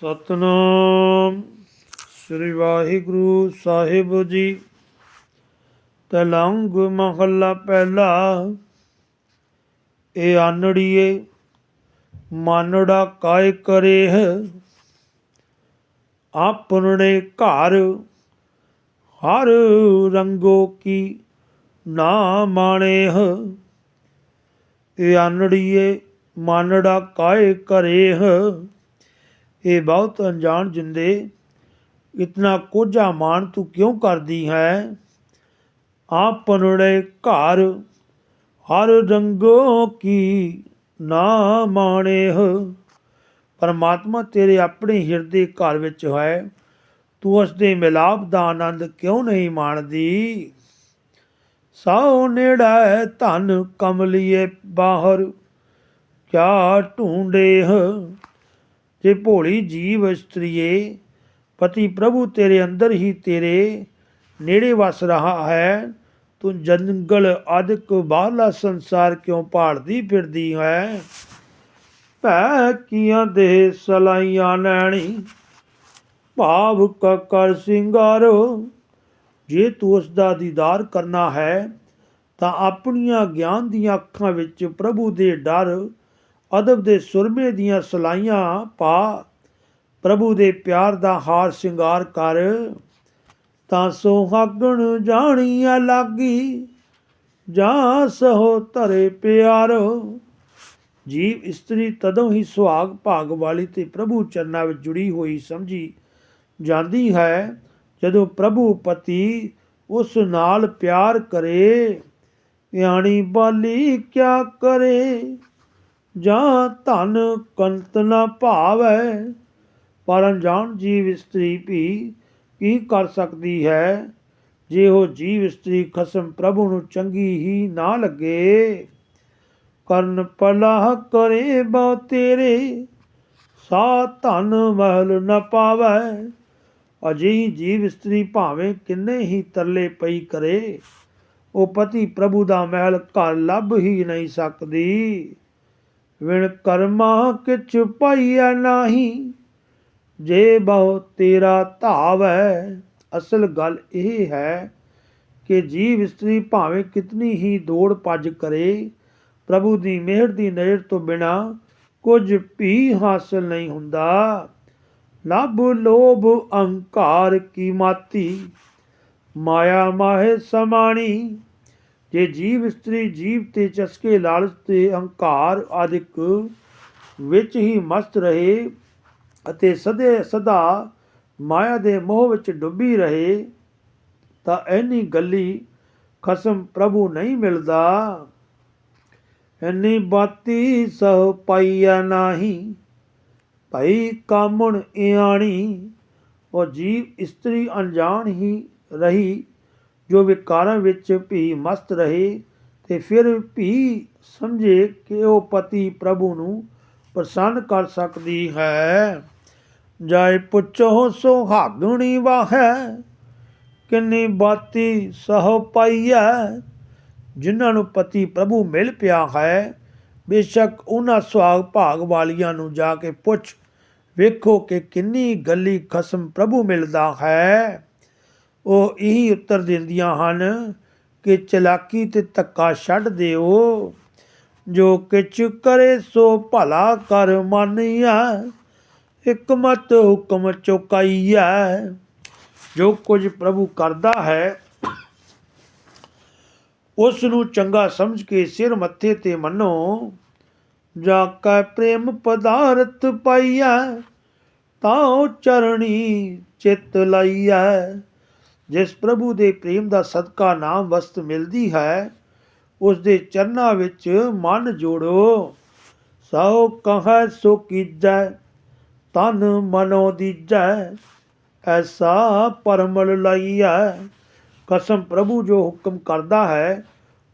ਸਤਨਾਮ। ਸ੍ਰੀ ਵਾਹਿਗੁਰੂ ਸਾਹਿਬ ਜੀ, ਤਲੰਗ ਮਹੱਲਾ ਪਹਿਲਾ ਇਹ ਆਨੜੀਏ, ਮਾਨੜਾ ਕਾਇ ਕਰੇਹ ਆਪਨੜੇ ਘਰ, ਹਰ ਰੰਗੋ ਕੀ ਨਾ ਮਾਣੇਹ। ਇਹ ਆਨੜੀਏ, ਮਾਨੜਾ ਕਾਇ ਕਰੇਹ। ਇਹ ਬਹੁਤ ਅਣਜਾਣ ਜਿੰਦੇ, ਇਤਨਾ ਕੋਝਾ ਮਾਨ ਤੂੰ ਕਿਉਂ ਕਰਦੀ ਹੈ? ਆਪਨੜੇ ਘਰ, ਹਰ ਰੰਗੋ ਕੀ ਨਾ ਮਾਣੇਹ? ਪਰਮਾਤਮਾ ਤੇਰੇ ਆਪਣੇ ਹਿਰਦੇ ਘਰ ਵਿੱਚ ਹੈ, ਤੂੰ ਉਸ ਦੇ ਮਿਲਾਪ ਦਾ ਆਨੰਦ ਕਿਉਂ ਨਹੀਂ ਮਾਣਦੀ? ਸਾਉ ਨੇੜਾ ਹੈ ਧਨ ਕਮਲੀਏ ਬਾਹਰ, ਕਿਆ ਢੂੰਡੇ ਜੇ ਭੋਲੀ ਜੀਵ ਇਸਤਰੀਏ ਪਤੀ ਪ੍ਰਭੂ ਤੇਰੇ ਅੰਦਰ ਹੀ ਤੇਰੇ, ਨੇੜੇ ਵਸ ਰਹਾ ਹੈ, ਤੂੰ ਜੰਗਲ ਆਦਿਕ ਬਾਹਰਲਾ ਸੰਸਾਰ ਕਿਉਂ ਭਾਲਦੀ ਫਿਰਦੀ ਹੈ? ਭੈ ਕੀਆਂ ਦੇ ਸਲਾਈਆਂ ਨੈਣੀ, ਭਾਵ ਕਾ ਕਰ ਸਿੰਗਾਰੋ, ਜੇ ਤੂੰ ਉਸ ਦਾ ਦੀਦਾਰ ਕਰਨਾ ਹੈ, ਤਾਂ ਆਪਣੀਆਂ ਗਿਆਨ ਦੀਆਂ ਅੱਖਾਂ ਵਿੱਚ ਪ੍ਰਭੂ ਦੇ ਡਰ ਅਦਬ ਦੇ ਸੁਰਮੇ ਦੀਆਂ ਸਲਾਈਆਂ ਪਾ ਪ੍ਰਭੂ ਦੇ ਪਿਆਰ ਦਾ ਹਾਰ ਸ਼ਿੰਗਾਰ ਕਰ, ਤਾਂ ਸੁਹਾਗਣ ਜਾਣੀਆਂ ਲਾਗੀ, ਜਾਂ ਸਹੋ ਧਰੇ ਪਿਆਰੋ। ਜੀਵ ਇਸਤਰੀ ਤਦੋਂ ਹੀ ਸੁਹਾਗ ਭਾਗ ਵਾਲੀ ਤੇ ਪ੍ਰਭੂ ਚਰਨਾਂ ਵਿੱਚ ਜੁੜੀ ਹੋਈ ਸਮਝੀ ਜਾਂਦੀ ਹੈ, ਜਦੋਂ ਪ੍ਰਭੂ ਪਤੀ ਉਸ ਨਾਲ ਪਿਆਰ ਕਰੇ ਯਾਨੀ ਬਾਲੀ ਕਿਆ ਕਰੇ। ਜਾਂ ਧਨ ਕੰਤ ਨਾ ਭਾਵੈ, ਪਰ ਅਣਜਾਣ ਜੀਵ ਇਸਤਰੀ ਵੀ ਕੀ ਕਰ ਸਕਦੀ ਹੈ? ਜੇ ਉਹ ਜੀਵ ਇਸਤਰੀ ਖਸਮ ਪ੍ਰਭੂ ਨੂੰ ਚੰਗੀ ਹੀ ਨਾ ਲੱਗੇ। ਕਰਨ ਪਲਾਹ ਕਰੇ ਬਉ ਤੇਰੇ, ਸਾ ਧਨ ਮਹਿਲ ਨ ਪਾਵੈ। ਅਜਿਹੀ ਜੀਵ ਇਸਤਰੀ ਭਾਵੇਂ ਕਿੰਨੇ ਹੀ ਤਰਲੇ ਪਈ ਕਰੇ, ਉਹ ਪਤੀ ਪ੍ਰਭੂ ਦਾ ਮਹਿਲ ਘਰ ਲੱਭ ਹੀ ਨਹੀਂ ਸਕਦੀ। ਵਿਣ ਕਰਮਾ ਕਿਛ ਪਾਈਐ ਨਾਹੀ। ਜੇ ਬਹੁ ਤੇਰਾ ਧਾਵ ਹੈ ਅਸਲ ਗੱਲ ਇਹ ਹੈ ਕਿ ਜੀਵ ਇਸਤਰੀ ਭਾਵੇਂ ਕਿਤਨੀ ਹੀ ਦੌੜ ਭੱਜ ਕਰੇ, ਪ੍ਰਭੂ ਦੀ ਮਿਹਰ ਦੀ ਨਜ਼ਰ ਤੋਂ ਬਿਨਾ ਕੁਝ ਵੀ ਹਾਸਲ ਨਹੀਂ ਹੁੰਦਾ। ਲੱਭ ਲੋਭ ਅਹੰਕਾਰ ਕੀ ਮਾਤੀ, ਮਾਇਆ ਮਾਹੇ ਸਮਾਣੀ। ਜੇ ਜੀਵ ਇਸਤਰੀ ਜੀਵ ਤੇ ਚਸਕੇ ਲਾਲਚ ਤੇ ਅਹੰਕਾਰ ਆਦਿਕ ਵਿੱਚ ਹੀ ਮਸਤ ਰਹੇ ਅਤੇ ਸਦੇ ਸਦਾ ਮਾਇਆ ਦੇ ਮੋਹ ਵਿੱਚ ਡੁੱਬੀ ਰਹੇ, ਤਾਂ ਐਨੀ ਗੱਲੀ ਖਸਮ ਪ੍ਰਭੂ ਨਹੀਂ ਮਿਲਦਾ। ਐਨੀ ਬਾਤੀ ਸਹ ਪਾਈਆ ਨਹੀਂ, ਭਈ ਕਾਮਣ ਇਆਣੀ, ਉਹ ਜੀਵ ਇਸਤਰੀ ਅਣਜਾਣ ਹੀ ਰਹੀ। ਜੋ ਵਿਕਾਰਾਂ ਵਿੱਚ ਵੀ ਮਸਤ ਰਹੇ ਤੇ ਫਿਰ ਵੀ ਸਮਝੇ ਕਿ ਉਹ ਪਤੀ ਪ੍ਰਭੂ ਨੂੰ ਪ੍ਰਸੰਨ ਕਰ ਸਕਦੀ ਹੈ। ਜਾਇ ਪੁੱਛੋ ਸੁਹਾਗਣੀ ਵਾਹੈ, ਕਿੰਨੀ ਬਾਤੀ ਸਹ ਪਾਈਐ, ਜਿਨ੍ਹਾਂ ਨੂੰ ਪਤੀ ਪ੍ਰਭੂ ਮਿਲ ਪਿਆ ਹੈ। ਬੇਸ਼ੱਕ ਉਹਨਾਂ ਸੁਹਾਗ ਭਾਗ ਵਾਲੀਆਂ ਨੂੰ ਜਾ ਕੇ ਪੁੱਛ, ਵੇਖੋ ਕਿ ਕਿੰਨੀ ਗੱਲੀ ਖਸਮ ਪ੍ਰਭੂ ਮਿਲਦਾ ਹੈ। ਉਹ ਇਹੀ ਉੱਤਰ ਦਿੰਦੀਆਂ ਹਨ ਕਿ ਚਲਾਕੀ ਤੇ ਧੱਕਾ ਛੱਡ ਦਿਓ। ਜੋ ਕਿਛ ਕਰੇ ਸੋ ਭਲਾ ਕਰ ਮੰਨਿਆ ਹਕਮਤ ਹੁਕਮ ਚੁਕਾਈਆ ਜੋ ਕੁਝ ਪ੍ਰਭੂ ਕਰਦਾ ਹੈ ਉਸ ਨੂੰ ਚੰਗਾ ਸਮਝ ਕੇ ਸਿਰ ਮੱਥੇ ਤੇ ਮੰਨੋ। ਜਾ ਕੈ ਪ੍ਰੇਮ ਪਦਾਰਥ ਪਾਈਆ ਤਾਂ ਚਰਣੀ ਚਿਤ ਲਾਈਆ ਜਿਸ ਪ੍ਰਭੂ ਦੇ ਪ੍ਰੇਮ ਦਾ ਸਦਕਾ ਨਾਮ ਵਸਤ ਮਿਲਦੀ ਹੈ, ਉਸ ਦੇ ਚਰਨਾਂ ਵਿੱਚ ਮਨ ਜੋੜੋ। ਸੋ ਕਹੈ ਸੋ ਕੀਜੈ ਤਨ ਮਨੋ ਦੀਜੈ, ਐਸਾ ਪਰਮਲ ਲਈਐ। ਕਸਮ ਪ੍ਰਭੂ ਜੋ ਹੁਕਮ ਕਰਦਾ ਹੈ,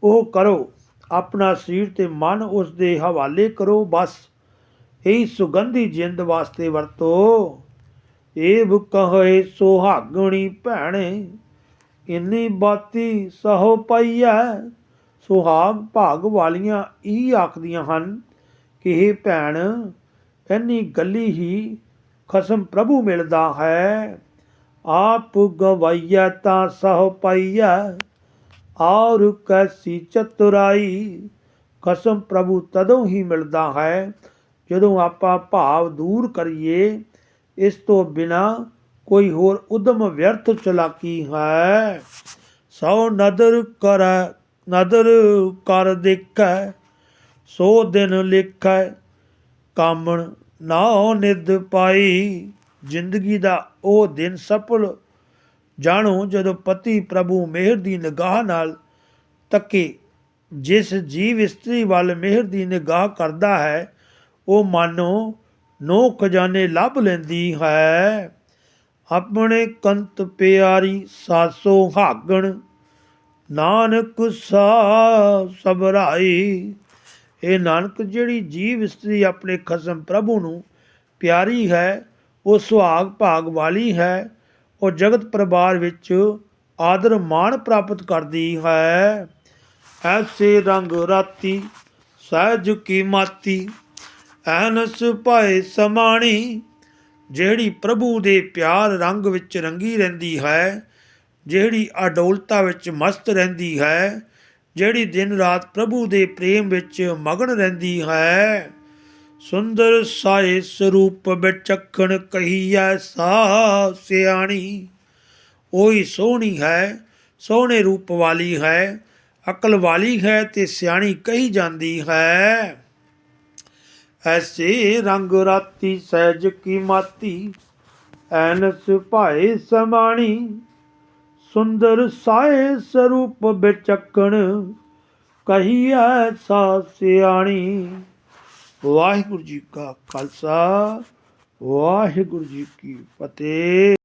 ਉਹ ਕਰੋ। ਆਪਣਾ ਸਰੀਰ ਤੇ ਮਨ ਉਸ ਦੇ ਹਵਾਲੇ ਕਰੋ ਬਸ। ਇਹੀ ਸੁਗੰਧੀ ਜਿੰਦ ਵਾਸਤੇ ਵਰਤੋ। ਏਵ ਕਹੇ ਸੁਹਾਗਣੀ ਭੈਣੇ, ਇੰਨੀ ਬਾਤੀ ਸਹੋ ਪਈਐ। ਸੁਹਾਗ ਭਾਗ ਵਾਲੀਆਂ ਇਹ ਆਖਦੀਆਂ ਹਨ ਕਿ ਇਹ ਭੈਣ, ਇੰਨੀ ਗੱਲੀ ਹੀ ਖਸਮ ਪ੍ਰਭੂ ਮਿਲਦਾ ਹੈ। ਆਪ ਗਵਾਈਆ ਤਾਂ ਸਹ ਪਾਈਆ ਔਰ ਕੈਸੀ ਚਤੁਰਾਈ। ਖਸਮ ਪ੍ਰਭੂ ਤਦੋਂ ਹੀ ਮਿਲਦਾ ਹੈ ਜਦੋਂ ਆਪਾਂ ਭਾਵ ਦੂਰ ਕਰੀਏ ਇਸ ਤੋਂ ਬਿਨਾ ਕੋਈ ਹੋਰ ਉਦਮ ਵਿਅਰਥ ਚਲਾਕੀ ਹੈ। ਸੋ ਨਦਰ ਕਰ ਨਦਰ ਕਰ ਦੇਖੈ, ਸੋ ਦਿਨ ਲਿਖੈ, ਕਾਮਣ ਨਾਉ ਨਿਦ ਪਾਈ। ਜ਼ਿੰਦਗੀ ਦਾ ਉਹ ਦਿਨ ਸਫਲ, ਜਾਣੋ ਜਦੋਂ ਪਤੀ ਪ੍ਰਭੂ ਮਿਹਰ ਦੀ ਨਿਗਾਹ ਨਾਲ ਤੱਕੇ। ਜਿਸ ਜੀਵ ਇਸਤਰੀ ਵੱਲ ਮਿਹਰ ਦੀ ਨਿਗਾਹ ਕਰਦਾ ਹੈ, ਉਹ ਮਾਨੋ ਨੋ ਖਜ਼ਾਨੇ ਲੱਭ ਲੈਂਦੀ ਹੈ। ਆਪਣੇ ਕੰਤ ਪਿਆਰੀ ਸਾਸੋ ਹਾਗਣ ਨਾਨਕ ਸਾ ਸਬਰਾਈ ਇਹ ਨਾਨਕ ਜਿਹੜੀ ਜੀਵ ਇਸਤਰੀ ਆਪਣੇ ਖਸਮ ਪ੍ਰਭੂ ਨੂੰ ਪਿਆਰੀ ਹੈ, ਉਹ ਸੁਹਾਗ ਭਾਗ ਵਾਲੀ ਹੈ, ਉਹ ਜਗਤ ਪਰਿਵਾਰ ਵਿੱਚ ਆਦਰ ਮਾਣ ਪ੍ਰਾਪਤ ਕਰਦੀ ਹੈ। ਐਸੇ ਰੰਗ ਰਾਤੀ ਸਹਿਜ ਕੀ ਮਾਤੀ ਐਨਸ ਭਾਏ ਸਮਾਣੀ, ਜਿਹੜੀ ਪ੍ਰਭੂ ਦੇ ਪਿਆਰ ਰੰਗ ਵਿੱਚ ਰੰਗੀ ਰਹਿੰਦੀ ਹੈ, ਜਿਹੜੀ ਅਡੋਲਤਾ ਵਿੱਚ ਮਸਤ ਰਹਿੰਦੀ ਹੈ, ਜਿਹੜੀ ਦਿਨ ਰਾਤ ਪ੍ਰਭੂ ਦੇ ਪ੍ਰੇਮ ਵਿੱਚ ਮਗਨ ਰਹਿੰਦੀ ਹੈ। ਸੁੰਦਰ ਸਾਏ ਸਰੂਪ ਵਿਚਖਣ ਕਹੀਐ ਸਾ ਸਿਆਣੀ। ਉਹੀ ਸੋਹਣੀ ਹੈ, ਸੋਹਣੇ ਰੂਪ ਵਾਲੀ ਹੈ, ਅਕਲ ਵਾਲੀ ਹੈ ਤੇ ਸਿਆਣੀ ਕਹੀ ਜਾਂਦੀ ਹੈ। ਐਸੇ ਰੰਗ ਰਾਤੀ ਸਹਿਜ ਕੀ ਮਾਤੀ? ਐਨਸ ਭਾਏ ਸਮਾਣੀ, ਸੁੰਦਰ ਸਾਏ ਸਰੂਪ ਵਿਚਕਣ ਕਹੀਐ ਸਾ ਸਿਆਣੀ। ਵਾਹਿਗੁਰੂ ਜੀ ਕਾ ਖਾਲਸਾ, ਵਾਹਿਗੁਰੂ ਜੀ ਕੀ ਫਤਿਹ।